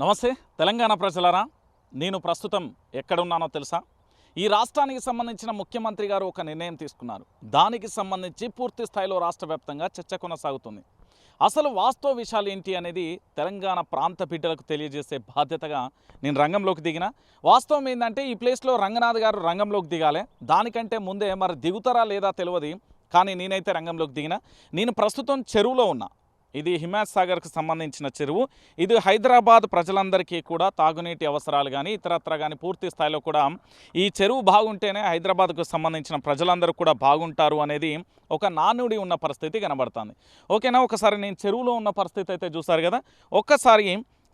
నమస్తే తెలంగాణ ప్రజలరా. నేను ప్రస్తుతం ఎక్కడున్నానో తెలుసా? ఈ రాష్ట్రానికి సంబంధించిన ముఖ్యమంత్రి గారు ఒక నిర్ణయం తీసుకున్నారు. దానికి సంబంధించి పూర్తి స్థాయిలో రాష్ట్ర వ్యాప్తంగా చర్చ కొనసాగుతుంది. అసలు వాస్తవ విషయాలు ఏంటి అనేది తెలంగాణ ప్రాంత బిడ్డలకు తెలియజేసే బాధ్యతగా నేను రంగంలోకి దిగిన. వాస్తవం ఏంటంటే ఈ ప్లేస్లో రంగనాథ్ గారు రంగంలోకి దిగాలి. దానికంటే ముందే మరి దిగుతారా లేదా తెలియదు కానీ నేనైతే రంగంలోకి దిగిన. నేను ప్రస్తుతం చెరువులో ఉన్నా. ఇది హిమాత్సాగర్కు సంబంధించిన చెరువు. ఇది హైదరాబాద్ ప్రజలందరికీ కూడా తాగునీటి అవసరాలు కానీ ఇతరత్ర కానీ పూర్తి స్థాయిలో కూడా ఈ చెరువు బాగుంటేనే హైదరాబాద్కు సంబంధించిన ప్రజలందరూ కూడా బాగుంటారు అనేది ఒక నానుడి ఉన్న పరిస్థితి కనబడుతుంది. ఓకేనా? ఒకసారి నేను చెరువులో ఉన్న పరిస్థితి అయితే చూసారు కదా? ఒక్కసారి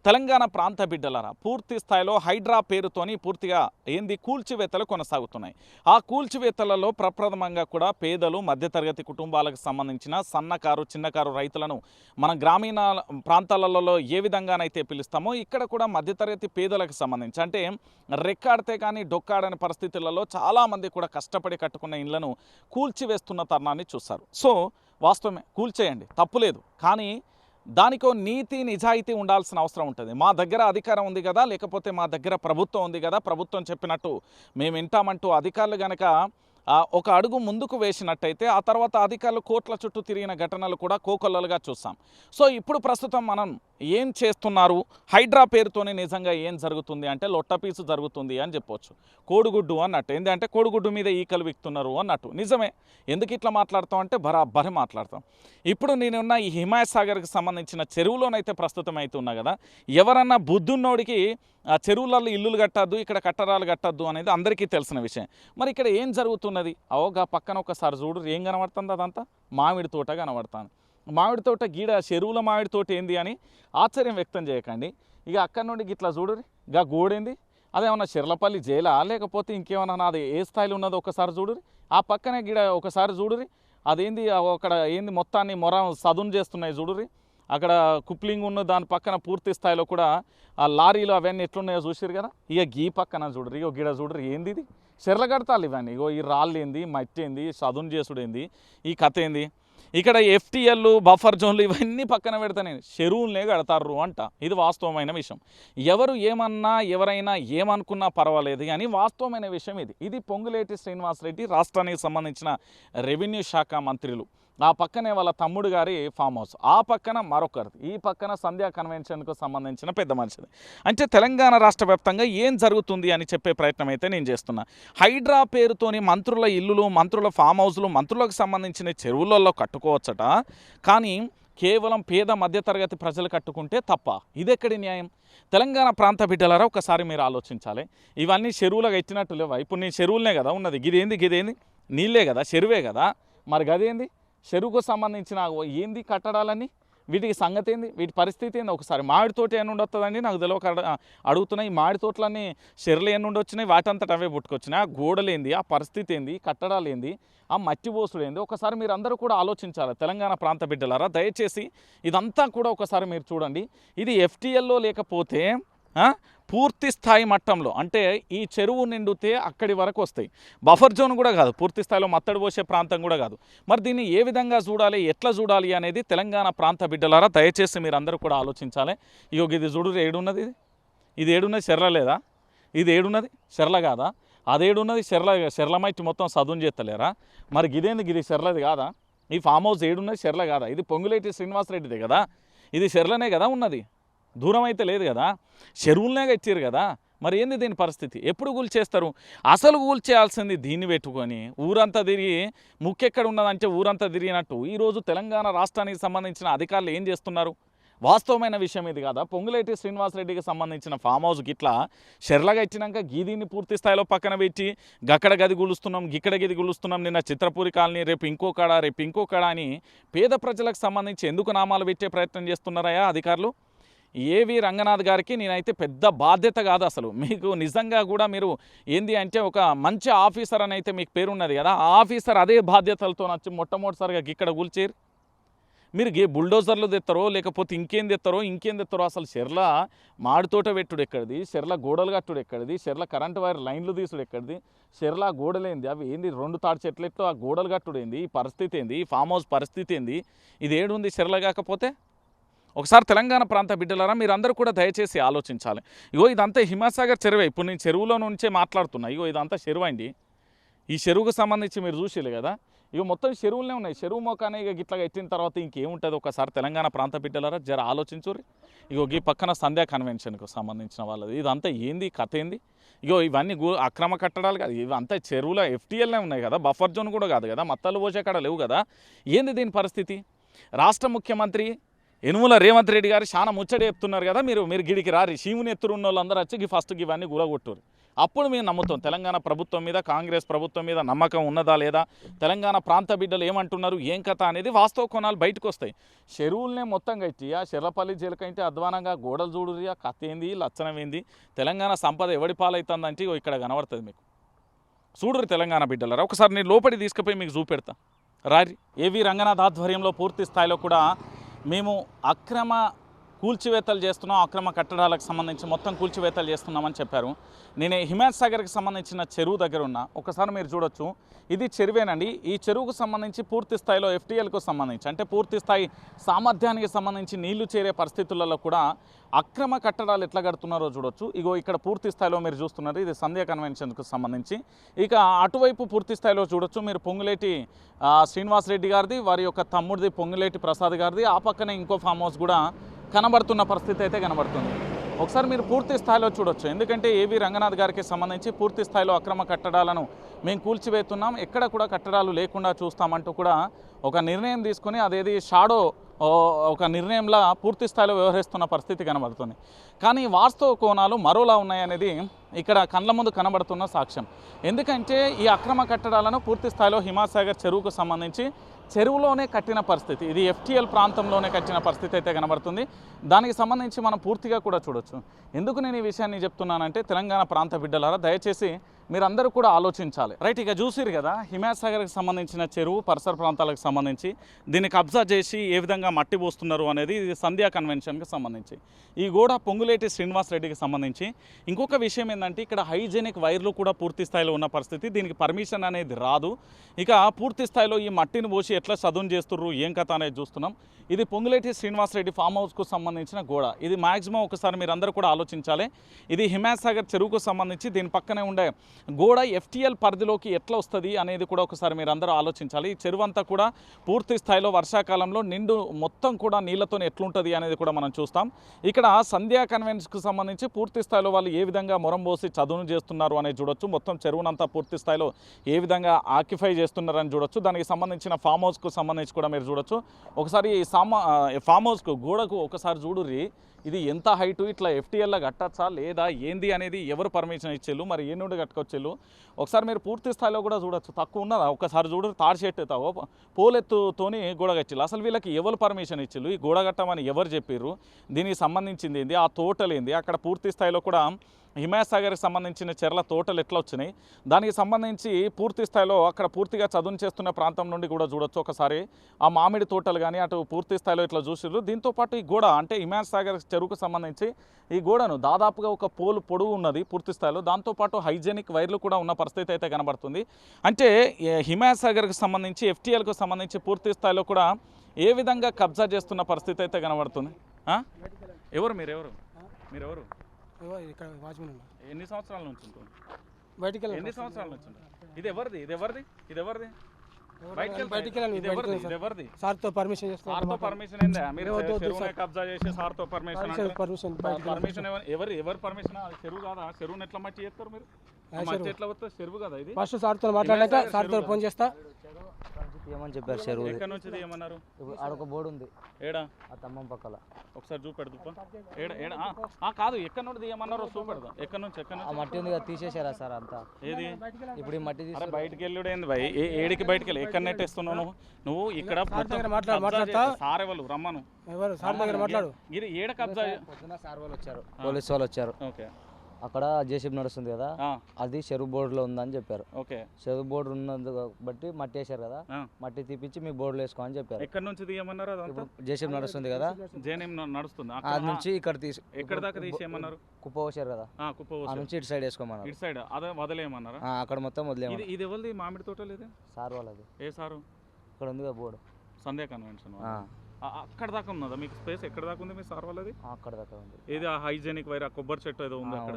తెలంగాణ ప్రాంత బిడ్డలరా పూర్తి స్థాయిలో హైడ్రా పేరుతోని పూర్తిగా ఏంది కూల్చివేతలు కొనసాగుతున్నాయి. ఆ కూల్చివేతలలో ప్రప్రథమంగా కూడా పేదలు మధ్యతరగతి కుటుంబాలకు సంబంధించిన సన్నకారు చిన్నకారు రైతులను మన గ్రామీణ ప్రాంతాలలో ఏ విధంగానైతే పిలుస్తామో ఇక్కడ కూడా మధ్యతరగతి పేదలకు సంబంధించి అంటే రెక్కాడితే కానీ డొక్కాడని పరిస్థితులలో చాలామంది కూడా కష్టపడి కట్టుకున్న ఇళ్ళను కూల్చివేస్తున్న తరుణాన్ని చూస్తారు సో వాస్తవమే కూల్చేయండి తప్పులేదు. కానీ దానికో నీతి నిజాయితీ ఉండాల్సిన అవసరం ఉంటుంది. మా దగ్గర అధికారం ఉంది కదా లేకపోతే మా దగ్గర ప్రభుత్వం ఉంది కదా ప్రభుత్వం చెప్పినట్టు మేము వింటామంటూ అధికారులు గనక ఒక అడుగు ముందుకు వేసినట్టయితే ఆ తర్వాత అధికారులు కోట్ల చుట్టూ తిరిగిన ఘటనలు కూడా కోకొల్లలుగా చూస్తాం. సో ఇప్పుడు ప్రస్తుతం మనం ఏం చేస్తున్నారు? హైడ్రా పేరుతోనే నిజంగా ఏం జరుగుతుంది అంటే లొట్టపీసు జరుగుతుంది అని చెప్పొచ్చు. కోడిగుడ్డు అన్నట్టు. ఏంటంటే కోడిగుడ్డు మీద ఈకలు విక్తున్నారు అన్నట్టు. నిజమే. ఎందుకు ఇట్లా మాట్లాడతాం అంటే బరాబరి మాట్లాడతాం. ఇప్పుడు నేనున్న ఈ హిమాయత్ సాగర్కి సంబంధించిన చెరువులోనైతే ప్రస్తుతం అయితే ఉన్నా కదా ఎవరన్నా బుద్ధున్నోడికి ఆ చెరువులలో ఇల్లులు కట్టద్దు ఇక్కడ కట్టడాలు కట్టద్దు అనేది అందరికీ తెలిసిన విషయం. మరి ఇక్కడ ఏం ఉన్నది అవోగా పక్కన ఒకసారి చూడు ఏం కనబడుతుంది అదంతా? మామిడి తోట కనబడుతుంది. మామిడి తోట గీడ చెరువుల మామిడి తోట ఏంది అని ఆశ్చర్యం వ్యక్తం చేయకండి. ఇక అక్కడి నుండి ఇట్లా చూడు గా గోడేంది? అదేమన్నా చెర్లపల్లి జైలా? లేకపోతే ఇంకేమన్నా నాది ఏ స్థాయిలో ఉన్నదో ఒకసారి చూడురి ఆ పక్కనే గిడ ఒకసారి చూడురి అదేంది? అక్కడ ఏంది మొత్తాన్ని మొర సదును చేస్తున్నాయి చూడురి అక్కడ కుప్లింగ్ ఉన్న దాని పక్కన పూర్తి స్థాయిలో కూడా ఆ లారీలు అవన్నీ ఎట్లున్నాయో చూసిరు కదా. ఇక గీ పక్కన చూడరు ఇక గిడ చూడరు ఏంది ఇది? చెర్ల కడతాలు ఇవన్నీ. ఇగో ఈ రాళ్ళు ఏంది మట్టి ఏంది సదును చేసుడు ఏంది ఈ కథ ఏంది? ఇక్కడ ఎఫ్టీఎల్ బఫర్ జోన్లు ఇవన్నీ పక్కన పెడతానే. చెరువులనే కడతారు అంట. ఇది వాస్తవమైన విషయం. ఎవరు ఏమన్నా ఎవరైనా ఏమనుకున్నా పర్వాలేదు కానీ వాస్తవమైన విషయం ఇది. ఇది పొంగులేటి శ్రీనివాసరెడ్డి రాష్ట్రానికి సంబంధించిన రెవెన్యూ శాఖ మంత్రులు. ఆ పక్కనే వాళ్ళ తమ్ముడు గారి ఫామ్ హౌస్. ఆ పక్కన మరొకరిది. ఈ పక్కన సంధ్యా కన్వెన్షన్కు సంబంధించిన పెద్ద మనిషిది. అంటే తెలంగాణ రాష్ట్ర వ్యాప్తంగా ఏం జరుగుతుంది అని చెప్పే ప్రయత్నం అయితే నేను చేస్తున్నా. హైడ్రా పేరుతోని మంత్రుల ఇల్లులు మంత్రుల ఫామ్ హౌస్లు మంత్రులకు సంబంధించిన చెరువులలో కట్టుకోవచ్చట. కానీ కేవలం పేద మధ్యతరగతి ప్రజలు కట్టుకుంటే తప్ప ఇదెక్కడి న్యాయం? తెలంగాణ ప్రాంత బిడ్డలారా ఒకసారి మీరు ఆలోచించాలి. ఇవన్నీ చెరువులకు ఎట్టినట్టు లేవా ఇప్పుడు నేను చెరువులనే కదా ఉన్నది. గిదేంది గిదేంది? నీళ్ళే కదా చెరువే కదా. మరి గదేంది? చెరువుకు సంబంధించిన ఏంది కట్టడాలని వీటికి సంగతి ఏంది? వీటి పరిస్థితి ఏంది? ఒకసారి మామిడి తోట ఏమి ఉండొస్తుందండి నాకు తెలియక అడుగుతున్నాయి. ఈ మామిడి తోటలన్నీ చెర్లు ఎన్ని ఉండొచ్చినాయి? వచ్చినాయి వాటంతట అవే పుట్టుకొచ్చినాయి. ఆ గోడలేంది ఆ పరిస్థితి ఏంది? కట్టడాలు ఏంది? ఆ మట్టి పోసుడు ఏంది? ఒకసారి మీరు అందరూ కూడా ఆలోచించాలి. తెలంగాణ ప్రాంత బిడ్డలారా దయచేసి ఇదంతా కూడా ఒకసారి మీరు చూడండి. ఇది ఎఫ్టీఎల్లో లేకపోతే పూర్తి స్థాయి మట్టంలో. అంటే ఈ చెరువు నిండితే అక్కడి వరకు వస్తాయి. బఫర్ జోన్ కూడా కాదు. పూర్తి స్థాయిలో మత్తడి పోసే ప్రాంతం కూడా కాదు. మరి దీన్ని ఏ విధంగా చూడాలి? ఎట్లా చూడాలి అనేది తెలంగాణ ప్రాంత బిడ్డలారా దయచేసి మీరు అందరూ కూడా ఆలోచించాలి. ఇగో ఇది చూడు ఏడున్నది ఇది. ఇది ఏడున్నది చెర్ల లేదా? ఇది ఏడున్నది చెర్ల కాదా? అదేడున్నది చెర్ల చెర్లమైట్ మొత్తం సదును చేస్తలేరా? మరి గిదేంది ఇది చెర్లది కాదా? ఈ ఫామ్ హౌస్ ఏడున్నది చెర్ల కాదా? ఇది పొంగులేటి శ్రీనివాసరెడ్డిదే కదా? ఇది చెర్లనే కదా ఉన్నది. దూరం అయితే లేదు కదా? చెరువులనే ఇచ్చారు కదా? మరి ఏంది దీని పరిస్థితి? ఎప్పుడు కూల్చేస్తారు? అసలు కూల్చేయాల్సింది దీన్ని పెట్టుకొని ఊరంతా తిరిగి ముక్కెక్కడ ఉన్నదంటే ఊరంతా తిరిగినట్టు ఈరోజు తెలంగాణ రాష్ట్రానికి సంబంధించిన అధికారులు ఏం చేస్తున్నారు? వాస్తవమైన విషయం ఇది కదా? పొంగులేటి శ్రీనివాసరెడ్డికి సంబంధించిన ఫామ్ హౌస్ గిట్లా షెర్లగా ఇచ్చినాక గీదీని పూర్తి స్థాయిలో పక్కన పెట్టి గక్కడ గది గులుస్తున్నాం గిక్కడ గది గులుస్తున్నాం నిన్న చిత్రపూరి కాలనీ రేపు ఇంకో కాడ రేపు ఇంకో కాడ అని పేద ప్రజలకు సంబంధించి ఎందుకు నామాలు పెట్టే ప్రయత్నం చేస్తున్నారయా అధికారులు? ఏవి రంగనాథ్ గారికి నేనైతే పెద్ద బాధ్యత కాదు అసలు. మీకు నిజంగా కూడా మీరు ఏంది అంటే ఒక మంచి ఆఫీసర్ అని అయితే మీకు పేరున్నది కదా ఆ ఆఫీసర్ అదే బాధ్యతలతో వచ్చి మొట్టమొదటిసారిగా ఇక్కడ కూల్చేరు మీరు గే బుల్డోజర్లు తెస్తారో లేకపోతే ఇంకేం తెస్తారో ఇంకేం తెస్తారో అసలు చెర్ల మాడితోట పెట్టుడు ఎక్కడిది చెర్ల గోడలు కట్టుడు ఎక్కడిది చెర్ల కరెంట్ వైర్ లైన్లు తీసుడు ఎక్కడిది చెర్ల గోడలేంది అవి ఏంది రెండు తాడు చెట్లు ఆ గోడలు కట్టుడు ఏంది ఈ పరిస్థితి ఏంది ఈ ఫామ్ హౌస్ పరిస్థితి ఏంది ఇది ఏడుంది చెర్ల కాకపోతే? ఒకసారి తెలంగాణ ప్రాంత బిడ్డలారా మీరందరూ కూడా దయచేసి ఆలోచించాలి. ఇగో ఇదంతా హిమాసాగర్ చెరువే. ఇప్పుడు నేను చెరువులో నుంచే మాట్లాడుతున్నా. ఇగో ఇదంతా చెరువు అండి. ఈ చెరువుకు సంబంధించి మీరు చూసిరు కదా. ఇవి మొత్తం చెరువులనే ఉన్నాయి. చెరువు మొక్కనే ఇక గిట్లాగా ఎత్తిన తర్వాత ఇంకేముంటుంది ఒకసారి తెలంగాణ ప్రాంత బిడ్డలారా? జర ఆలోచించుర్రి. ఇగో ఈ పక్కన సంధ్యా కన్వెన్షన్కు సంబంధించిన వాళ్ళది. ఇదంతా ఏంది? కథ ఏంది? ఇగో ఇవన్నీ గు అక్రమ కట్టడాలు కాదు. ఇవంతా చెరువుల ఎఫ్టీఎల్నే ఉన్నాయి కదా. బఫర్ జోన్ కూడా కాదు కదా. మత్తలు పోసే కాడ లేవు కదా. ఏంది దీని పరిస్థితి? రాష్ట్ర ముఖ్యమంత్రి యనుమల రేవంత్ రెడ్డి గారు చాలా ముచ్చట చెప్తున్నారు కదా మీరు మీరు గిడికి రారి. శివుని ఎత్తురు ఉన్న వాళ్ళందరూ వచ్చి గి ఫస్ట్ ఇవన్నీ గులగొట్టురు అప్పుడు మేము నమ్ముతాం తెలంగాణ ప్రభుత్వం మీద కాంగ్రెస్ ప్రభుత్వం మీద నమ్మకం ఉన్నదా లేదా? తెలంగాణ ప్రాంత బిడ్డలు ఏమంటున్నారు ఏం కథ అనేది వాస్తవ కోణాలు బయటకు వస్తాయి చెరువులనే మొత్తం కట్టి ఆ చెర్లపల్లి జలకైతే అధ్వానంగా గోడలు చూడురి ఆ కథ ఏంది లచ్చనం ఏంది? తెలంగాణ సంపద ఎవడి పాలవుతుందంటే ఇక్కడ కనబడుతుంది మీకు. చూడురు తెలంగాణ బిడ్డలరా ఒకసారి నేను లోపలి తీసుకుపోయి మీకు చూపెడతా. రారి. ఏవి రంగనాథ్ ఆధ్వర్యంలో పూర్తి స్థాయిలో కూడా మేము అక్రమ కూల్చివేతలు చేస్తున్నాం అక్రమ కట్టడాలకు సంబంధించి మొత్తం కూల్చివేతలు చేస్తున్నామని చెప్పారు. నేను హిమాయత్ సాగర్కి సంబంధించిన చెరువు దగ్గర ఉన్నా ఒకసారి మీరు చూడొచ్చు. ఇది చెరువేనండి. ఈ చెరువుకు సంబంధించి పూర్తి స్థాయిలో ఎఫ్టీఎల్కు సంబంధించి అంటే పూర్తి స్థాయి సామర్థ్యానికి సంబంధించి నీళ్ళు చేరే పరిస్థితులలో కూడా అక్రమ కట్టడాలు ఎట్లా కడుతున్నారో చూడొచ్చు. ఇగో ఇక్కడ పూర్తి స్థాయిలో మీరు చూస్తున్నారు ఇది సంధ్య కన్వెన్షన్కు సంబంధించి. ఇక అటువైపు పూర్తి స్థాయిలో చూడొచ్చు. మీరు పొంగులేటి శ్రీనివాసరెడ్డి శ్రీనివాస్ రెడ్డి గారిది వారి యొక్క తమ్ముడిది పొంగులేటి ప్రసాద్ గారిది ఆ పక్కనే ఇంకో ఫామ్ హౌస్ కూడా కనబడుతున్న పరిస్థితి అయితే కనబడుతుంది. ఒకసారి మీరు పూర్తి స్థాయిలో చూడొచ్చు. ఎందుకంటే ఏవి రంగనాథ్ గారికి సంబంధించి పూర్తి స్థాయిలో అక్రమ కట్టడాలను మేము కూల్చివేస్తున్నాం. ఎక్కడ కూడా కట్టడాలు లేకుండా చూస్తామంటూ కూడా ఒక నిర్ణయం తీసుకొని అదేది షాడో ఒక నిర్ణయంలా పూర్తి స్థాయిలో వ్యవహరిస్తున్న పరిస్థితి కనబడుతుంది. కానీ వాస్తవ కోణాలు మరోలా ఉన్నాయనేది ఇక్కడ కళ్ళ ముందు కనబడుతున్న సాక్ష్యం. ఎందుకంటే ఈ అక్రమ కట్టడాలను పూర్తి స్థాయిలో హిమాసాగర్ చెరువుకు సంబంధించి చెరువులోనే కట్టిన పరిస్థితి. ఇది ఎఫ్టీఎల్ ప్రాంతంలోనే కట్టిన పరిస్థితి అయితే కనబడుతుంది. దానికి సంబంధించి మనం పూర్తిగా కూడా చూడొచ్చు. ఎందుకు నేను ఈ విషయాన్ని చెప్తున్నానంటే తెలంగాణ ప్రాంత బిడ్డలారా దయచేసి మీరందరూ కూడా ఆలోచించాలి. రైట్ ఇక చూసిరు కదా హిమాయత్ సాగర్కి సంబంధించిన చెరువు పరిసర ప్రాంతాలకు సంబంధించి దీన్ని కబ్జా చేసి ఏ విధంగా మట్టి పోస్తున్నారు అనేది ఇది సంధ్యా కన్వెన్షన్కి సంబంధించి. ఈ గోడ పొంగులేటి శ్రీనివాస్ రెడ్డికి సంబంధించి. ఇంకొక విషయం ఏంటంటే ఇక్కడ హైజెనిక్ వైర్లు కూడా పూర్తి స్థాయిలో ఉన్న పరిస్థితి దీనికి పర్మిషన్ అనేది రాదు. ఇక పూర్తి స్థాయిలో ఈ మట్టిని పోసి ఎట్లా చదును చేస్తుర్రు ఏం కథ అనేది చూస్తున్నాం. ఇది పొంగులేటి శ్రీనివాస్ రెడ్డి ఫామ్ హౌస్కు సంబంధించిన గోడ. ఇది మాక్సిమం ఒకసారి మీరు అందరూ కూడా ఆలోచించాలి. ఇది హిమాయత్ సాగర్ చెరువుకు సంబంధించి దీని పక్కనే ఉండే గోడ ఎఫ్టీఎల్ పరిధిలోకి ఎట్లా వస్తుంది అనేది కూడా ఒకసారి మీరు అందరూ ఆలోచించాలి. ఈ చెరువు అంతా కూడా పూర్తి స్థాయిలో వర్షాకాలంలో నిండు మొత్తం కూడా నీళ్ళతో ఎట్లుంటుంది అనేది కూడా మనం చూస్తాం. ఇక్కడ సంధ్యా కన్వెన్స్కి సంబంధించి పూర్తి స్థాయిలో వాళ్ళు ఏ విధంగా మొరం పోసి చదువును చేస్తున్నారు అనేది చూడొచ్చు. మొత్తం చెరువునంతా పూర్తి స్థాయిలో ఏ విధంగా ఆక్యుఫై చేస్తున్నారని చూడొచ్చు. దానికి సంబంధించిన ఫామ్ హౌస్కు సంబంధించి కూడా మీరు చూడొచ్చు. ఒకసారి ఈ సామా ఫామ్ హౌస్కు గోడకు ఒకసారి చూడుర్రి. ఇది ఎంత హైటు? ఇట్లా ఎఫ్టీఎల్లో కట్టచ్చా? లేదా ఏంది అనేది ఎవరు పర్మిషన్ ఇచ్చేళ్ళు? మరి ఏ నుండి కట్టుకొచ్చేళ్ళు? ఒకసారి మీరు పూర్తి స్థాయిలో కూడా చూడొచ్చు. తక్కువ ఉన్నదా? ఒకసారి చూడు తాడు షెట్ పోలెత్తుతోని గోడ కట్టిల్లు అసలు వీళ్ళకి ఎవరు పర్మిషన్ ఇచ్చిళ్ళు? ఈ గోడ కట్టమని ఎవరు చెప్పారు దీనికి సంబంధించింది ఏంది? ఆ తోటలేంది? అక్కడ పూర్తి స్థాయిలో కూడా హిమాయత్ సంబంధించిన చెర్ల తోటలు ఎట్లా వచ్చినాయి? దానికి సంబంధించి పూర్తి స్థాయిలో అక్కడ పూర్తిగా చదును చేస్తున్న ప్రాంతం నుండి కూడా చూడొచ్చు. ఒకసారి ఆ మామిడి తోటలు కానీ అటు పూర్తి స్థాయిలో ఇట్లా చూసిర్రు. దీంతో పాటు ఈ గోడ అంటే హిమాయత్ చెరువుకు సంబంధించి ఈ గోడను దాదాపుగా ఒక పోలు పొడుగు ఉన్నది పూర్తి స్థాయిలో. దాంతోపాటు హైజెనిక్ వైర్లు కూడా ఉన్న పరిస్థితి అయితే కనబడుతుంది. అంటే ఈ సాగర్కి సంబంధించి ఎఫ్టీఎల్కు సంబంధించి పూర్తి స్థాయిలో కూడా ఏ విధంగా కబ్జా చేస్తున్న పరిస్థితి అయితే కనబడుతుంది? ఎవరు మీరు? ఎవరు? మీరు ఎవరు ఇక్కడ వాచ్మెన్ ఉన్నా ఎన్ని సంవత్సరాల నుంచి ఉంటుంది బయటికి ఎన్ని సంవత్సరాల నుంచి ఉంటుంది ఇది ఎవరిది? ఇది ఎవరిది? ఇది ఎవరిది? బయటికి. సార్తో పర్మిషన్ సార్తో చేస్తాను పర్మిషన్ ఏందా? మీరు. కబ్జా చేసి సార్తో పర్మిషన్ పర్మిషన్ ఎవరు ఎవరు పర్మిషన్? చెరువు కాదా? చెరువుని ఎట్లా మట్టి చేస్తారు మీరు? ఆ ఆ ఫస్ట్ సార్తో మాట్లాడాక సార్తో ఫోన్ చేస్తా. తీయమని చెప్పారు చెరువు? ఎక్కడి నుంచి ఆడొక బోర్డు ఉంది. ఏడా? ఆ తమ్మం పక్కల. ఒకసారి చూపెడదు ఏడ ఏడ? ఆ, ఆ, కాదు ఎక్కడి నుండి తీయమన్నారో చూపెడదాం. ఎక్కడి నుంచి ఎక్కడి ఆ నుంచి? మట్టి ఉంది కదా తీసేశారా సార్ అంతా? ఏది? ఇప్పుడు ఈ మట్టి తీసి బయటికి వెళ్ళుడేంది భయ్? ఏ- ఏడికి బయటికి వెళ్ళి. ఎక్కడ నెట్టేస్తున్నావు నువ్వు? నువ్వు ఇక్కడ మాట్లాడతా? సార్ ఎవరు? రమ్మను. ఎవరు? సార్ దగ్గర మాట్లాడు. ఇది ఏడ కబ్జా పొద్దున సార్ వాళ్ళు వచ్చారు. పోలీస్ వాళ్ళు వచ్చారు. ఓకే. అక్కడ జేసీబీ నడుస్తుంది కదా అది చెరువు బోర్డులో ఉందని చెప్పారు. ఓకే. చెరువు బోర్డు ఉన్నందు బట్టి మట్టి వేశారు కదా. మట్టి తీపిచ్చి మీ బోర్డులో వేసుకో అని చెప్పారు. ఎక్కడి నుంచి తీయమన్నారు జేసీబీ నడుస్తుంది కదా నడుస్తుంది. అది నుంచి ఇక్కడ తీసి ఎక్కడ దాకా తీసేయమన్నారు? కుప్ప పోసారు కదా ఆ, కుప్ప. నుంచి ఇటు సైడ్ వేసుకోమన్నారు. ఇటు సైడ్ అదే వదిలేయమన్నారా? అక్కడ మొత్తం వదిలేమన్నారు ఇది ఎవరిది? మామిడి తోటలు ఇది సార్ వాళ్ళది. ఏ సారు? ఇక్కడ ఉంది కదా బోర్డు. సంధ్యా కన్వెన్షన్ అక్కడ దాకా ఉన్నదా? మీకు స్పేస్ ఎక్కడ దాకా ఉంది మీ సార్ వాళ్ళది? అక్కడ దాకా ఉంది. ఏది ఆ హైజెనిక్ వైర్ ఆ కొబ్బరి చెట్టు ఏదో ఉంది అక్కడ?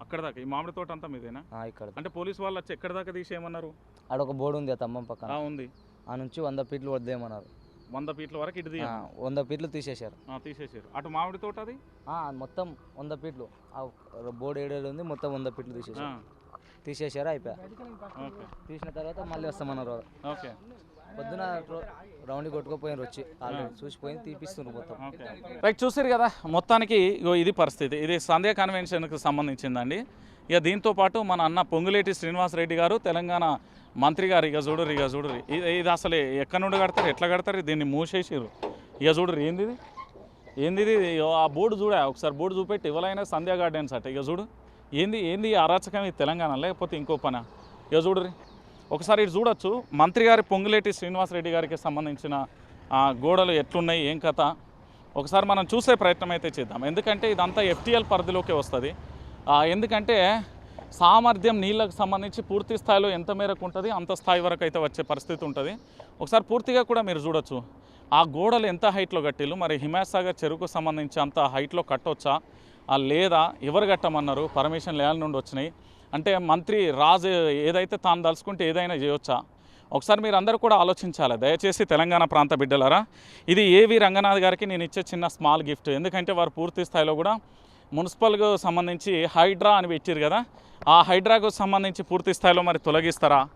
అక్కడ దాకా? ఈ మామిడి తోట అంతా మీదేనా? ఇక్కడ. అంటే పోలీస్ వాళ్ళు వచ్చి ఎక్కడ దాకా తీసేయమన్నారు? ఆడ ఒక బోర్డు ఉంది ఆ తమ్మం పక్కన. ఉంది. ఆ నుంచి వంద ఫీట్లు వద్దేమన్నారు వంద ఫీట్ల వరకు ఇటు వంద ఫీట్లు తీసేశారు. తీసేసారు అటు మామిడి తోట అది? మొత్తం వంద ఫీట్లు. ఆ బోర్డు ఏడేడు ఉంది మొత్తం వంద ఫీట్లు తీసేశారు. తీసేశారు అయిపోయా. తీసిన తర్వాత మళ్ళీ వస్తామన్నారు ఓకే. పొద్దున రౌండ్ కొట్టుకుపోయినారు వచ్చి. ఆల్రెడీ చూసిపోయి తీపిస్తున్నారు మొత్తం. రైట్ చూసారు కదా మొత్తానికి ఇగో ఇది పరిస్థితి. ఇది సంధ్యా కన్వెన్షన్కి సంబంధించిందండి. ఇక దీంతో పాటు మన అన్న పొంగులేటి శ్రీనివాసరెడ్డి గారు తెలంగాణ మంత్రి గారు ఇక చూడరు ఇక చూడరు ఇది ఇది అసలు ఎక్కడ నుండి కడతారు ఎట్లా కడతారు దీన్ని మూసేసారు ఇక చూడరు ఏంది ఇది? ఏంది ఇది ఆ బోర్డు చూడ ఒకసారి బోర్డు చూపెట్టి ఇవ్వలైనా సంధ్యా గార్డెన్స్ అట ఇక చూడు. ఏంది ఏంది అరాచకం ఇది తెలంగాణ లేకపోతే ఇంకో పనా? ఇక చూడరు ఒకసారి ఇటు చూడొచ్చు. మంత్రి గారి పొంగులేటి శ్రీనివాసరెడ్డి గారికి సంబంధించిన గోడలు ఎట్లున్నాయి ఏం కథ? ఒకసారి మనం చూసే ప్రయత్నం అయితే చేద్దాం. ఎందుకంటే ఇదంతా ఎఫ్టీఎల్ పరిధిలోకి వస్తుంది. ఎందుకంటే సామర్థ్యం నీళ్ళకు సంబంధించి పూర్తి స్థాయిలో ఎంత మేరకు ఉంటుంది అంత స్థాయి వరకు అయితే వచ్చే పరిస్థితి ఉంటుంది. ఒకసారి పూర్తిగా కూడా మీరు చూడొచ్చు. ఆ గోడలు ఎంత హైట్లో కట్టిల్లు మరి హిమాయసాగర్ చెరువుకు సంబంధించి అంత హైట్లో కట్టొచ్చా? లేదా ఎవరు కట్టమన్నారు? పర్మిషన్ లేని నుండి వచ్చినాయి. అంటే మంత్రి రాజు ఏదైతే తాను దలుచుకుంటే ఏదైనా చేయొచ్చా? ఒకసారి మీరు అందరూ కూడా ఆలోచించాలి. దయచేసి తెలంగాణ ప్రాంత బిడ్డలారా ఇది ఏవి రంగనాథ్ గారికి నేను ఇచ్చే చిన్న స్మాల్ గిఫ్ట్. ఎందుకంటే వారు పూర్తి స్థాయిలో కూడా మున్సిపల్కు సంబంధించి హైడ్రా అని పెట్టారు కదా ఆ హైడ్రాకు సంబంధించి పూర్తి స్థాయిలో మరి తొలగిస్తారా?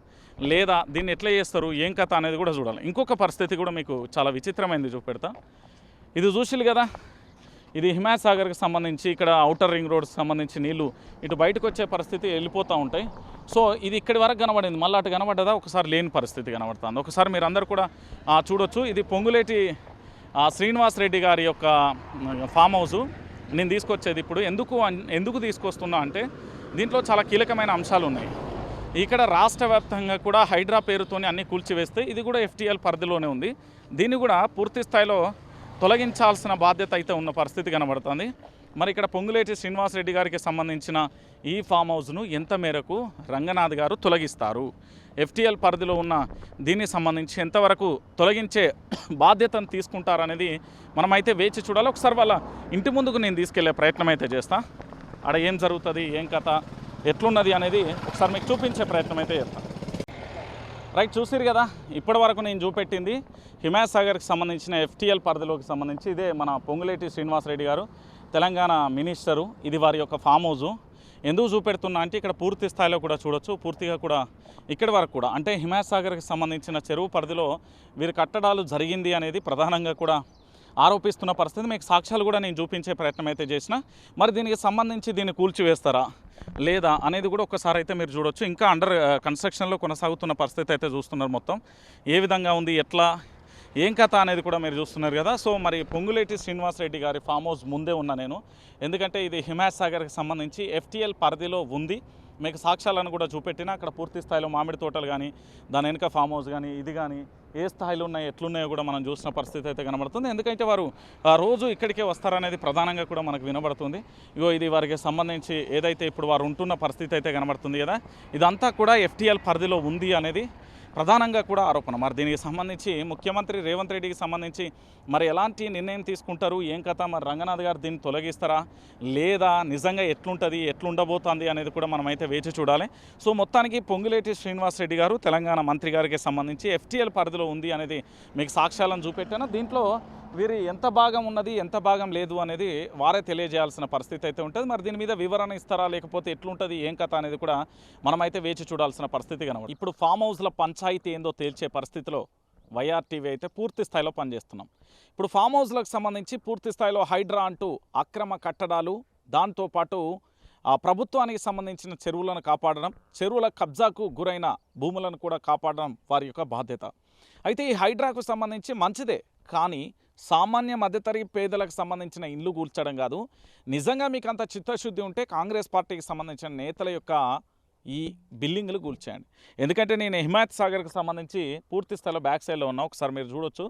లేదా దీన్ని ఎట్లా చేస్తారు? ఏం కథ అనేది కూడా చూడాలి. ఇంకొక పరిస్థితి కూడా మీకు చాలా విచిత్రమైనది చూపెడతా. ఇది చూసిలు కదా ఇది హిమాయత్ సాగర్కి సంబంధించి ఇక్కడ అవుటర్ రింగ్ రోడ్కి సంబంధించి నీళ్ళు ఇటు బయటకు వచ్చే పరిస్థితి వెళ్ళిపోతూ ఉంటాయి. సో ఇది ఇక్కడి వరకు కనబడింది. మళ్ళీ అటు కనబడ్డదా? ఒకసారి లేని పరిస్థితి కనబడుతుంది. ఒకసారి మీరు అందరు కూడా చూడొచ్చు. ఇది పొంగులేటి శ్రీనివాస్ రెడ్డి గారి యొక్క ఫామ్ హౌసు. నేను తీసుకొచ్చేది ఇప్పుడు. ఎందుకు ఎందుకు తీసుకొస్తున్నా అంటే దీంట్లో చాలా కీలకమైన అంశాలు ఉన్నాయి. ఇక్కడ రాష్ట్ర వ్యాప్తంగా కూడా హైడ్రా పేరుతోని అన్ని కూల్చివేస్తే ఇది కూడా ఎఫ్టీఎల్ పరిధిలోనే ఉంది. దీన్ని కూడా పూర్తి స్థాయిలో తొలగించాల్సిన బాధ్యత అయితే ఉన్న పరిస్థితి కనబడుతుంది. మరి ఇక్కడ పొంగులేటి శ్రీనివాసరెడ్డి గారికి సంబంధించిన ఈ ఫామ్ హౌస్ను ఎంత మేరకు రంగనాథ్ గారు తొలగిస్తారు? ఎఫ్టీఎల్ పరిధిలో ఉన్న దీనికి సంబంధించి ఎంతవరకు తొలగించే బాధ్యతను తీసుకుంటారనేది మనమైతే వేచి చూడాలి. ఒకసారి వాళ్ళ ఇంటి ముందుకు నేను తీసుకెళ్ళే ప్రయత్నం అయితే చేస్తా. ఆడ ఏం జరుగుతుంది ఏం కథ ఎట్లున్నది అనేది ఒకసారి మీకు చూపించే ప్రయత్నం అయితే చేస్తాను రైట్ చూసిరు కదా? ఇప్పటి వరకు నేను చూపెట్టింది హిమాయత్ సాగర్కి సంబంధించిన ఎఫ్టీఎల్ పరిధిలోకి సంబంధించి ఇదే మన పొంగులేటి శ్రీనివాసరెడ్డి గారు తెలంగాణ మినిస్టరు. ఇది వారి యొక్క ఫామ్ హౌజు. ఎందుకు చూపెడుతున్నా అంటే ఇక్కడ పూర్తి స్థాయిలో కూడా చూడొచ్చు పూర్తిగా కూడా ఇక్కడి వరకు కూడా. అంటే హిమాయత్ సాగర్కి సంబంధించిన చెరువు పరిధిలో వీరి కట్టడాలు జరిగింది అనేది ప్రధానంగా కూడా ఆరోపిస్తున్న పరిస్థితి. మీకు సాక్ష్యాలు కూడా నేను చూపించే ప్రయత్నం అయితే చేసిన. మరి దీనికి సంబంధించి దీన్ని కూల్చివేస్తారా? లేదా అనేది కూడా ఒకసారి అయితే మీరు చూడొచ్చు. ఇంకా అండర్ కన్స్ట్రక్షన్లో uh, కొనసాగుతున్న పరిస్థితి అయితే చూస్తున్నారు మొత్తం. ఏ విధంగా ఉంది ఎట్లా ఏం కథ అనేది కూడా మీరు చూస్తున్నారు కదా. సో మరి పొంగులేటి శ్రీనివాసరెడ్డి గారి ఫామ్ హౌస్ ముందే ఉన్నా నేను. ఎందుకంటే ఇది హిమాయత్ సాగర్కి సంబంధించి ఎఫ్టీఎల్ పరిధిలో ఉంది. మీకు సాక్ష్యాలను కూడా చూపెట్టినా అక్కడ పూర్తి స్థాయిలో మామిడి తోటలు కానీ దాని వెనుక ఫామ్ హౌస్ కానీ ఇది కానీ ఏ స్థాయిలో ఉన్నాయి ఎట్లున్నాయో కూడా మనం చూసిన పరిస్థితి అయితే కనబడుతుంది. ఎందుకంటే వారు ఆ రోజు ఇక్కడికే వస్తారనేది ప్రధానంగా కూడా మనకు వినబడుతుంది. ఇగో ఇది వారికి సంబంధించి ఏదైతే ఇప్పుడు వారు ఉంటున్న పరిస్థితి అయితే కనబడుతుంది కదా. ఇదంతా కూడా ఎఫ్టీఎల్ పరిధిలో ఉంది అనేది ప్రధానంగా కూడా ఆరోపణ. మరి దీనికి సంబంధించి ముఖ్యమంత్రి రేవంత్ రెడ్డికి సంబంధించి మరి ఎలాంటి నిర్ణయం తీసుకుంటారు? ఏం కథ? మరి రంగనాథ్ గారు దీన్ని తొలగిస్తారా? లేదా నిజంగా ఎట్లుంటుంది? ఎట్లుండబోతుంది అనేది కూడా మనమైతే వేచి చూడాలి. సో మొత్తానికి పొంగులేటి శ్రీనివాస్ రెడ్డి గారు తెలంగాణ మంత్రి గారికి సంబంధించి ఎఫ్టీఎల్ పరిధిలో ఉంది అనేది మీకు సాక్ష్యాలను చూపెట్టాను. దీంట్లో వీరి ఎంత భాగం ఉన్నది ఎంత భాగం లేదు అనేది వారే తెలియజేయాల్సిన పరిస్థితి అయితే ఉంటుంది. మరి దీని మీద వివరణ ఇస్తారా లేకపోతే ఎట్లుంటుంది ఏం కథ అనేది కూడా మనమైతే వేచి చూడాల్సిన పరిస్థితి కనబడి ఇప్పుడు ఫామ్ హౌస్ల పంచాయతీ ఏందో తేల్చే పరిస్థితిలో వైఆర్టీవీ అయితే పూర్తి స్థాయిలో పనిచేస్తున్నాం. ఇప్పుడు ఫామ్ హౌస్లకు సంబంధించి పూర్తి స్థాయిలో హైడ్రా అంటూ అక్రమ కట్టడాలు దాంతోపాటు ఆ ప్రభుత్వానికి సంబంధించిన చెరువులను కాపాడడం చెరువుల కబ్జాకు గురైన భూములను కూడా కాపాడడం వారి యొక్క బాధ్యత. అయితే ఈ హైడ్రాకు సంబంధించి మంచిదే కానీ సామాన్య మధ్యతరగతి పేదలకు సంబంధించిన ఇల్లు కూల్చడం కాదు. నిజంగా మీకు అంత చిత్తశుద్ధి ఉంటే కాంగ్రెస్ పార్టీకి సంబంధించిన నేతల యొక్క ఈ బిల్డింగ్లు కూల్చేయండి. ఎందుకంటే నేను హిమాయత్ సాగర్కి సంబంధించి పూర్తి స్థలం బ్యాక్ సైడ్లో ఉన్నా. ఒకసారి మీరు చూడొచ్చు.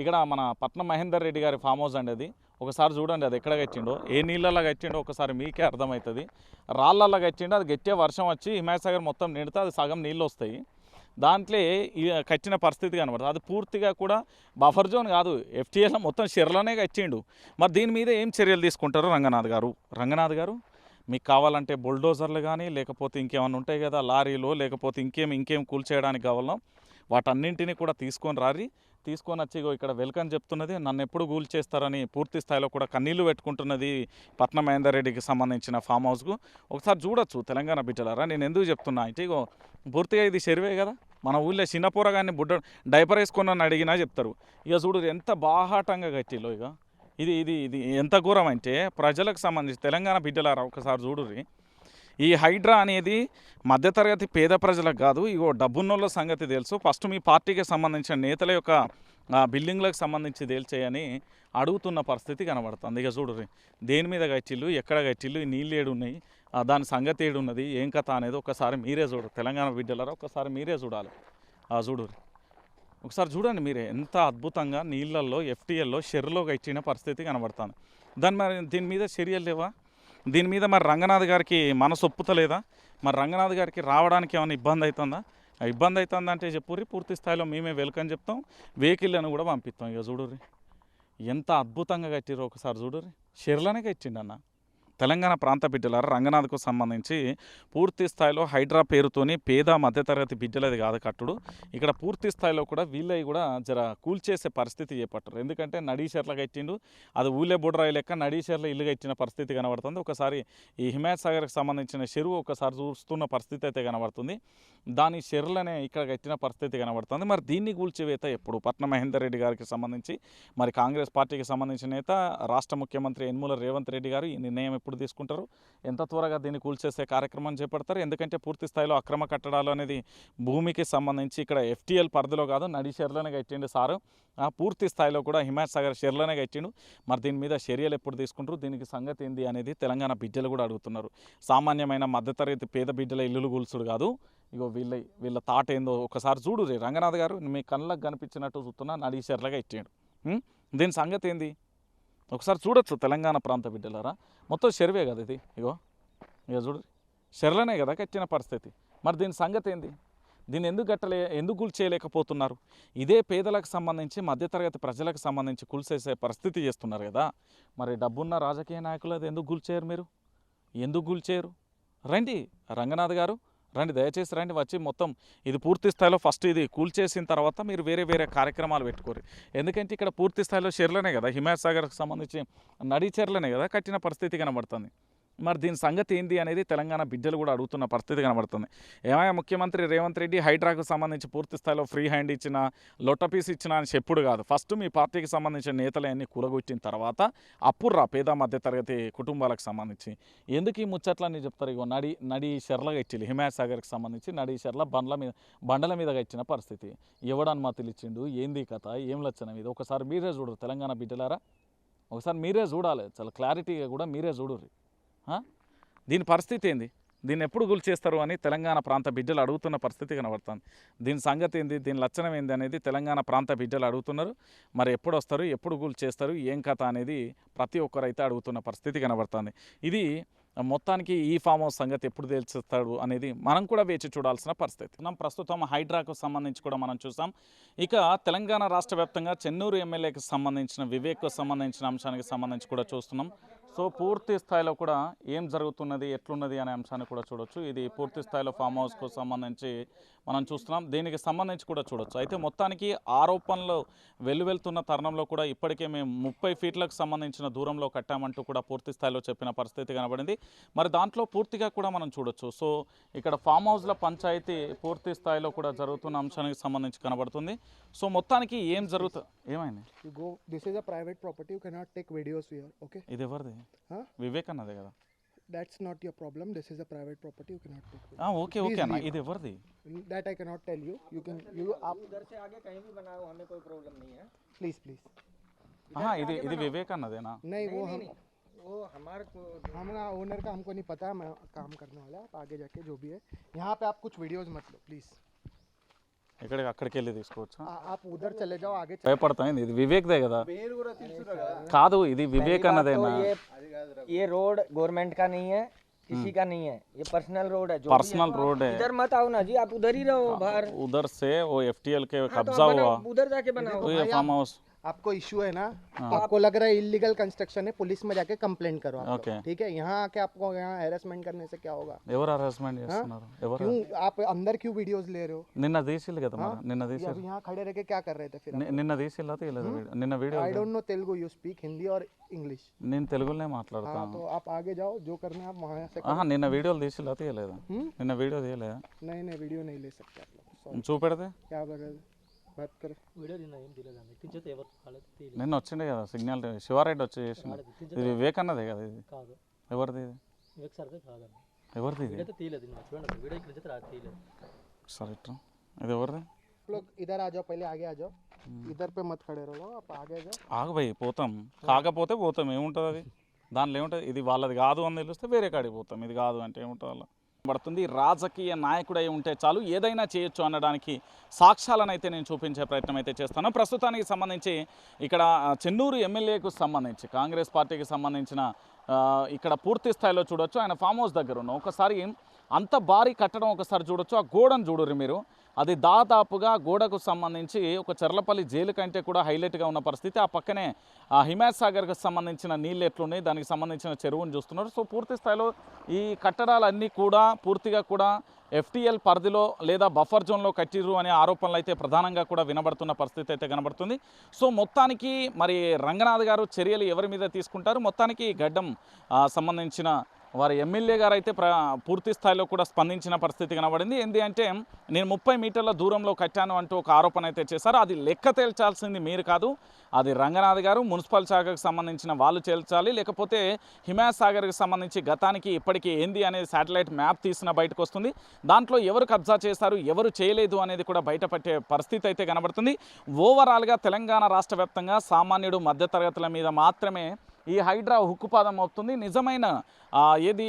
ఇక్కడ మన పట్నం మహేందర్ రెడ్డి గారి ఫామ్ హౌస్ అండి అది. ఒకసారి చూడండి అది ఎక్కడ గచ్చిండో ఏ నీళ్ళలో గచ్చిండో ఒకసారి మీకే అర్థమవుతుంది. రాళ్ళల్లో గచ్చిండో అది గట్టే వర్షం వచ్చి హిమాయత్ సాగర్ మొత్తం నిండితే అది సగం నీళ్ళు వస్తాయి. దాంట్లో కట్టిన పరిస్థితి కనబడుతుంది అది పూర్తిగా కూడా బఫర్ జోన్ కాదు. ఎఫ్టీఎల్ మొత్తం షెర్లోనే కట్టిండు. మరి దీని మీద ఏం చర్యలు తీసుకుంటారు రంగనాథ్ గారు? రంగనాథ్ గారు మీకు కావాలంటే బుల్డోజర్లు కానీ లేకపోతే ఇంకేమైనా ఉంటాయి కదా లారీలో లేకపోతే ఇంకేం ఇంకేం కూల్చేయడానికి కావాలో వాటన్నింటినీ కూడా తీసుకొని రారి. తీసుకొని వచ్చి ఇగో ఇక్కడ వెల్కమ్ చెప్తున్నది నన్ను ఎప్పుడు గూల్ చేస్తారని పూర్తి స్థాయిలో కూడా కన్నీళ్ళు పెట్టుకుంటున్నది పట్నం మహేందర్ రెడ్డికి సంబంధించిన ఫామ్ హౌస్కు. ఒకసారి చూడొచ్చు తెలంగాణ బిడ్డలారా నేను ఎందుకు చెప్తున్నా అంటే ఇగో పూర్తిగా ఇది చెరువే కదా. మన ఊళ్ళో చిన్న పూరగాన్ని బుడ్డ డైపర్ వేసుకుని అడిగినా చెప్తారు. ఇక చూడు ఎంత బాహాటంగా కట్టిలో ఇక ఇది ఇది ఇది ఎంత ఘోరం అంటే ప్రజలకు సంబంధించి తెలంగాణ బిడ్డలారా ఒకసారి చూడుర్రి. ఈ హైడ్రా అనేది మధ్యతరగతి పేద ప్రజలకు కాదు ఇగో డబ్బున్నోళ్ళ సంగతి తెలుసు. ఫస్ట్ మీ పార్టీకి సంబంధించిన నేతల యొక్క బిల్డింగ్లకు సంబంధించి తేల్చేయని అడుగుతున్న పరిస్థితి కనబడుతుంది. ఇక చూడుర్రి దేని మీద గచ్చిళ్ళు ఎక్కడ గచ్చిళ్ళు నీళ్ళు ఏడున్నాయి ఆ, దాని సంగతి ఏడున్నది ఏం కథ అనేది ఒకసారి మీరే చూడరు తెలంగాణ బిడ్డలరా ఒకసారి మీరే చూడాలి. ఆ ఒకసారి చూడండి మీరే ఎంత అద్భుతంగా నీళ్ళల్లో ఎఫ్టీఎల్లో షెర్లో ఇచ్చిన పరిస్థితి కనబడుతుంది. దాని మరి దీని మీద చర్యలు లేవా? దీని మీద మరి రంగనాథ్ గారికి మనసు ఒప్పుతలేదా? మరి రంగనాథ్ గారికి రావడానికి ఏమైనా ఇబ్బంది అవుతుందా ఇబ్బంది అవుతుందంటే చెప్పుర్రి పూర్తి స్థాయిలో మేమే వెల్కమ్ చెప్తాం. వెహికల్ అని కూడా పంపిస్తాం. ఇక చూడుర్రి. ఎంత అద్భుతంగా కట్టిర్రు ఒకసారి చూడుర్రి. షెర్లనే కట్టిండి అన్న తెలంగాణ ప్రాంత బిడ్డలారా రంగనాథ్కు సంబంధించి పూర్తి స్థాయిలో హైడ్రా పేరుతోని పేద మధ్యతరగతి బిడ్డలది కాదు కట్టుడు. ఇక్కడ పూర్తి స్థాయిలో కూడా వీళ్ళవి కూడా జర కూల్చేసే పరిస్థితి చేపట్టారు. ఎందుకంటే నడీషర్ల కట్టిండు అది ఊళ్ళే బుడ్రాయి లెక్క నడీషర్ల ఇల్లు కట్టిన పరిస్థితి కనబడుతుంది. ఒకసారి ఈ హిమాయత్ సాగర్కి సంబంధించిన చెరువు ఒకసారి చూస్తున్న పరిస్థితి అయితే కనబడుతుంది. దాని చెరువులనే ఇక్కడ కట్టిన పరిస్థితి కనబడుతుంది. మరి దీన్ని కూల్చివేత ఎప్పుడు? పట్న మహేందర్ రెడ్డి గారికి సంబంధించి మరి కాంగ్రెస్ పార్టీకి సంబంధించిన నేత రాష్ట్ర ముఖ్యమంత్రి యనమల రేవంత్ రెడ్డి గారు ఈ నిర్ణయం ఎప్పుడు తీసుకుంటారు. ఎంత త్వరగా దీన్ని కూల్చేసే కార్యక్రమం చేపడతారు. ఎందుకంటే పూర్తి స్థాయిలో అక్రమ కట్టడాలు అనేది భూమికి సంబంధించి ఇక్కడ ఎఫ్టీఎల్ పరిధిలో కాదు నడి షెర్లోనే కట్టిండు సారు. ఆ పూర్తి స్థాయిలో కూడా హిమాయత్ సాగర్ షెర్లోనే కట్టిండు. మరి దీని మీద చర్యలు ఎప్పుడు తీసుకుంటారు? దీనికి సంగతి ఏంది అనేది తెలంగాణ బిడ్డలు కూడా అడుగుతున్నారు. సామాన్యమైన మధ్యతరగతి పేద బిడ్డల ఇల్లులు కూల్చుడు కాదు. ఇగో వీళ్ళ వీళ్ళ తాట ఏందో ఒకసారి చూడు రే రంగనాథ్ గారు మీ కళ్ళకు కనిపించినట్టు చూస్తున్నా నడిచేర్లగా ఇచ్చాడు దీని సంగతి ఏంది? ఒకసారి చూడొచ్చు తెలంగాణ ప్రాంత బిడ్డలారా. మొత్తం చెరువే కదా ఇది? ఇగో ఇక చూడు. చెర్లనే కదా కట్టిన పరిస్థితి. మరి దీని సంగతి ఏంది? దీన్ని ఎందుకు కట్టలే ఎందుకు కూల్చేయలేకపోతున్నారు? ఇదే పేదలకు సంబంధించి మధ్యతరగతి ప్రజలకు సంబంధించి కూల్చేసే పరిస్థితి చేస్తున్నారు కదా. మరి డబ్బున్న రాజకీయ నాయకులు అది ఎందుకు కూల్చేయరు మీరు? ఎందుకు కూల్చేయరు? రండి రంగనాథ్ గారు రండి దయచేసి రండి వచ్చి మొత్తం ఇది పూర్తి స్థాయిలో ఫస్ట్ ఇది కూల్చేసిన తర్వాత మీరు వేరే వేరే కార్యక్రమాలు పెట్టుకోరు. ఎందుకంటే ఇక్కడ పూర్తి స్థాయిలో చెర్లనే కదా హిమాయత్ సాగర్కి సంబంధించి నడి చెర్లనే కదా కట్టిన పరిస్థితి కనబడుతుంది. మరి దీని సంగతి ఏంది అనేది తెలంగాణ బిడ్డలు కూడా అడుగుతున్న పరిస్థితి కనబడుతుంది. ఏమైనా ముఖ్యమంత్రి రేవంత్ రెడ్డి హైడ్రాకు సంబంధించి పూర్తి స్థాయిలో ఫ్రీ హ్యాండ్ ఇచ్చిన లొట్టపీస్ ఇచ్చిన అని చెప్పుడు కాదు. ఫస్ట్ మీ పార్టీకి సంబంధించిన నేతలన్నీ కూలగొట్టిన తర్వాత అప్పుడు రా పేద మధ్యతరగతి కుటుంబాలకు సంబంధించి. ఎందుకు ఈ ముచ్చట్లని చెప్తారు? ఇగో నడి నడి షెర్లగా ఇచ్చిల్లు హిమాయత్ సాగర్కి సంబంధించి నడి షెర్ల బండ్ల మీద బండల మీదగా ఇచ్చిన పరిస్థితి. ఎవడు అనుమతులు ఇచ్చిండు? ఏంది కథ? ఏం లచ్చనం ఇది? ఒకసారి మీరే చూడరు తెలంగాణ బిడ్డలారా? ఒకసారి మీరే చూడాలి. చాలా క్లారిటీగా కూడా మీరే చూడరు దీని పరిస్థితి ఏంది? దీన్ని ఎప్పుడు గుల్ చేస్తారు అని తెలంగాణ ప్రాంత బిడ్డలు అడుగుతున్న పరిస్థితి కనబడుతుంది. దీని సంగతి ఏంది? దీని లక్షణం ఏంది అనేది తెలంగాణ ప్రాంత బిడ్డలు అడుగుతున్నారు. మరి ఎప్పుడు వస్తారు? ఎప్పుడు గుల్ చేస్తారు ఏం కథ అనేది ప్రతి ఒక్కరైతే అడుగుతున్న పరిస్థితి కనబడుతుంది. ఇది మొత్తానికి ఈ ఫామ్ హౌస్ సంగతి ఎప్పుడు తెలిసిస్తాడు అనేది మనం కూడా వేచి చూడాల్సిన పరిస్థితి. మనం ప్రస్తుతం హైడ్రాకు సంబంధించి కూడా మనం చూసాం. ఇక తెలంగాణ రాష్ట్ర వ్యాప్తంగా చెన్నూరు ఎమ్మెల్యేకి సంబంధించిన వివేక్కు సంబంధించిన అంశానికి సంబంధించి కూడా చూస్తున్నాం. సో పూర్తి స్థాయిలో కూడా ఏం జరుగుతున్నది ఎట్లున్నది అనే అంశాన్ని కూడా చూడొచ్చు. ఇది పూర్తి స్థాయిలో ఫామ్ హౌస్కు సంబంధించి మనం చూస్తున్నాం. దీనికి సంబంధించి కూడా చూడొచ్చు. అయితే మొత్తానికి ఆరోపణలు వెల్లువెళ్తున్న తరుణంలో కూడా ఇప్పటికే మేము ముప్పై ఫీట్లకు సంబంధించిన దూరంలో కట్టామంటూ కూడా పూర్తి స్థాయిలో చెప్పిన పరిస్థితి కనబడింది. మరి దాంట్లో పూర్తిగా కూడా మనం చూడొచ్చు. సో ఇక్కడ ఫామ్ హౌస్ల పంచాయతీ పూర్తి స్థాయిలో కూడా జరుగుతున్న అంశానికి సంబంధించి కనబడుతుంది. సో మొత్తానికి ఏం జరుగుతుంది ఏమైంది? Cannot take videos here. Okay. ఇది ఎవరిది? వివేక్ అన్నదే కదా. That's not your problem. This is a private property. You cannot take. Videos. ఆ, ఓకే ఓకే అన్న ఇది ఎవరిది That I cannot tell you. You can. You up. उधर से आगे कहीं भी बनाओ हमें कोई प्रॉब्लम नहीं है Please, please. ఆహా, ఇది ఇది వివేక్ అన్నదేనా नहीं वो हम वो हमारे को हमारा ओनर का हमको नहीं पता मैं काम करने वाला आप आगे जाके जो भी है यहाँ पे आप कुछ वीडियोस मत लो प्लीज ఎక్కడికి అక్కడికి వెళ్ళి తీసుకోవచ్చా आप उधर चले जाओ आगे భయపడతాం ఇది వివేక్దే కదా కాదు ఇది వివేక్ అన్నదేనా ये रोड गवर्नमेंट का नहीं है किसी का नहीं है ये पर्सनल रोड है जो पर्सनल रोड है। इधर मत आओ ना जी आप उधर ही रहो बाहर। उधर से वो एफटीएल के हाँ, तो कब्जा हुआ। उधर जाके बनाओ। फार्म हाउस आपको इश्यू है ना हाँ. तो आपको लग रहा है इलीगल कंस्ट्रक्शन है पुलिस में जाके कंप्लेन करो ओके ठीक है? यहाँ आके आपको यहाँ हेरासमेंट करने से क्या होगा? एवर హరాస్మెంట్ एवर क्यों? आप अंदर क्यों वीडियोस ले रहे हो? నిన్న తీసిల్లు కదా మరి నిన్న తీసిల్లు अभी यहाँ खड़े रह के क्या कर रहे थे फिर ని- నిన్న తీసిల్లా తీయలేదు వీడియో? నిన్న video I don't know Telugu you speak Hindi और इंग्लिश నేను తెలుగులోనే మాట్లాడతాను तो आप आगे जाओ जो करना आप वहाँ से ఆహా నిన్న వీడియోలు తీసిల్లా తీయలేదు నిన్న వీడిयो తీయలేదా नहीं नहीं वीडियो नहीं ले सकते चूपड़ते क्या कर रहे थे बात करें నిన్న వచ్చిండే కదా సిగ్నల్ శివారెడ్డి వచ్చి చేసిండు ఇది వివేక్ అన్నదే కదా ఇది కాదు ఎవరిది ఇది వివేక్ సార్దే కాదండి ఎవరిది ఇది అయితే తీయలేదు ఇంకా చూడండి వీడియో ఇక్కడ నుంచి రా తీయలేదు సరే ఇట్రా ఇది ఎవరిది आप लोग इधर आ जाओ पहले आगे आ जाओ इधर पे मत खड़े रहो आप आगे आ जाओ ఆగు భయ్ పోతాం కాకపోతే పోతాం ఏముంటుంది అది దానిలో ఏముంటుంది ఇది వాళ్ళది కాదు అని తెలిస్తే వేరే కాడికి పోతాం ఇది కాదు అంటే ఏముంటుంది అలా పడుతుంది. రాజకీయ నాయకుడై ఉంటే చాలు ఏదైనా చేయొచ్చు అనడానికి సాక్ష్యాలను అయితే నేను చూపించే ప్రయత్నం అయితే చేస్తాను. ప్రస్తుతానికి సంబంధించి ఇక్కడ చెన్నూరు ఎమ్మెల్యేకు సంబంధించి కాంగ్రెస్ పార్టీకి సంబంధించిన ఇక్కడ పూర్తి స్థాయిలో చూడొచ్చు. ఆయన ఫామ్ హౌస్ దగ్గర ఉన్న. ఒకసారి అంత భారీ కట్టడం ఒకసారి చూడొచ్చు. ఆ గోడను చూడరు మీరు. అది దాదాపుగా గోడకు సంబంధించి ఒక చెర్లపల్లి జైలు కంటే కూడా హైలైట్గా ఉన్న పరిస్థితి. ఆ పక్కనే ఆ హిమాయత్ సాగర్కి సంబంధించిన నీళ్ళు ఎట్లున్నాయి దానికి సంబంధించిన చెరువును చూస్తున్నారు. సో పూర్తి స్థాయిలో ఈ కట్టడాలన్నీ కూడా పూర్తిగా కూడా ఎఫ్టీఎల్ పరిధిలో లేదా బఫర్ జోన్లో కట్టిర్రు అనే ఆరోపణలు అయితే ప్రధానంగా కూడా వినబడుతున్న పరిస్థితి అయితే కనబడుతుంది. సో మొత్తానికి మరి రంగనాథ్ గారు చర్యలు ఎవరి మీద తీసుకుంటారు? మొత్తానికి గడ్డం సంబంధించిన వారి ఎమ్మెల్యే గారు అయితే ప్ర పూర్తి స్థాయిలో కూడా స్పందించిన పరిస్థితి కనబడింది. ఏంటి అంటే నేను ముప్పై మీటర్ల దూరంలో కట్టాను అంటూ ఒక ఆరోపణ అయితే చేశారు. అది లెక్క తేల్చాల్సింది మీరు కాదు అది రంగనాథ్ గారు మున్సిపల్ శాఖకు సంబంధించిన వాళ్ళు తేల్చాలి లేకపోతే హిమాయత్ సాగర్కి సంబంధించి గతానికి ఇప్పటికీ ఏంది అనేది శాటిలైట్ మ్యాప్ తీసిన బయటకు వస్తుంది. దాంట్లో ఎవరు కబ్జా చేశారు ఎవరు చేయలేదు అనేది కూడా బయటపట్టే పరిస్థితి అయితే కనబడుతుంది. ఓవరాల్గా తెలంగాణ రాష్ట్ర సామాన్యుడు మధ్యతరగతుల మీద మాత్రమే ఈ హైడ్రా హుక్కుపాదం అవుతుంది. నిజమైన ఏది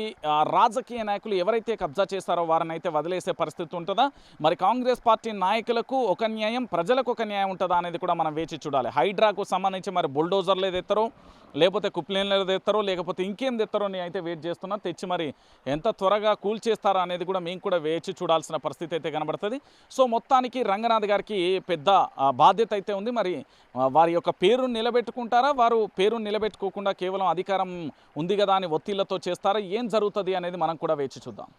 రాజకీయ నాయకులు ఎవరైతే కబ్జా చేస్తారో వారిని అయితే వదిలేసే పరిస్థితి ఉంటుందా? మరి కాంగ్రెస్ పార్టీ నాయకులకు ఒక న్యాయం ప్రజలకు ఒక న్యాయం ఉంటుందా అనేది కూడా మనం వేచి చూడాలి. హైడ్రాకు సంబంధించి మరి బుల్డోజర్లు ఏదెత్తారో లేకపోతే కుప్లేన్లు తెస్తారో లేకపోతే ఇంకేం తెస్తారో నేను అయితే వెయిట్ చేస్తున్నా. తెచ్చి మరి ఎంత త్వరగా కూల్ చేస్తారా అనేది కూడా మేము కూడా వేచి చూడాల్సిన పరిస్థితి అయితే కనబడుతుంది. సో మొత్తానికి రంగనాథ్ గారికి పెద్ద బాధ్యత అయితే ఉంది. మరి వారి యొక్క పేరు నిలబెట్టుకుంటారా? వారు పేరు నిలబెట్టుకోకుండా కేవలం అధికారం ఉంది కదా అని ఒత్తిళ్ళతో చేస్తారా? ఏం జరుగుతుంది అనేది మనం కూడా వేచి చూద్దాం.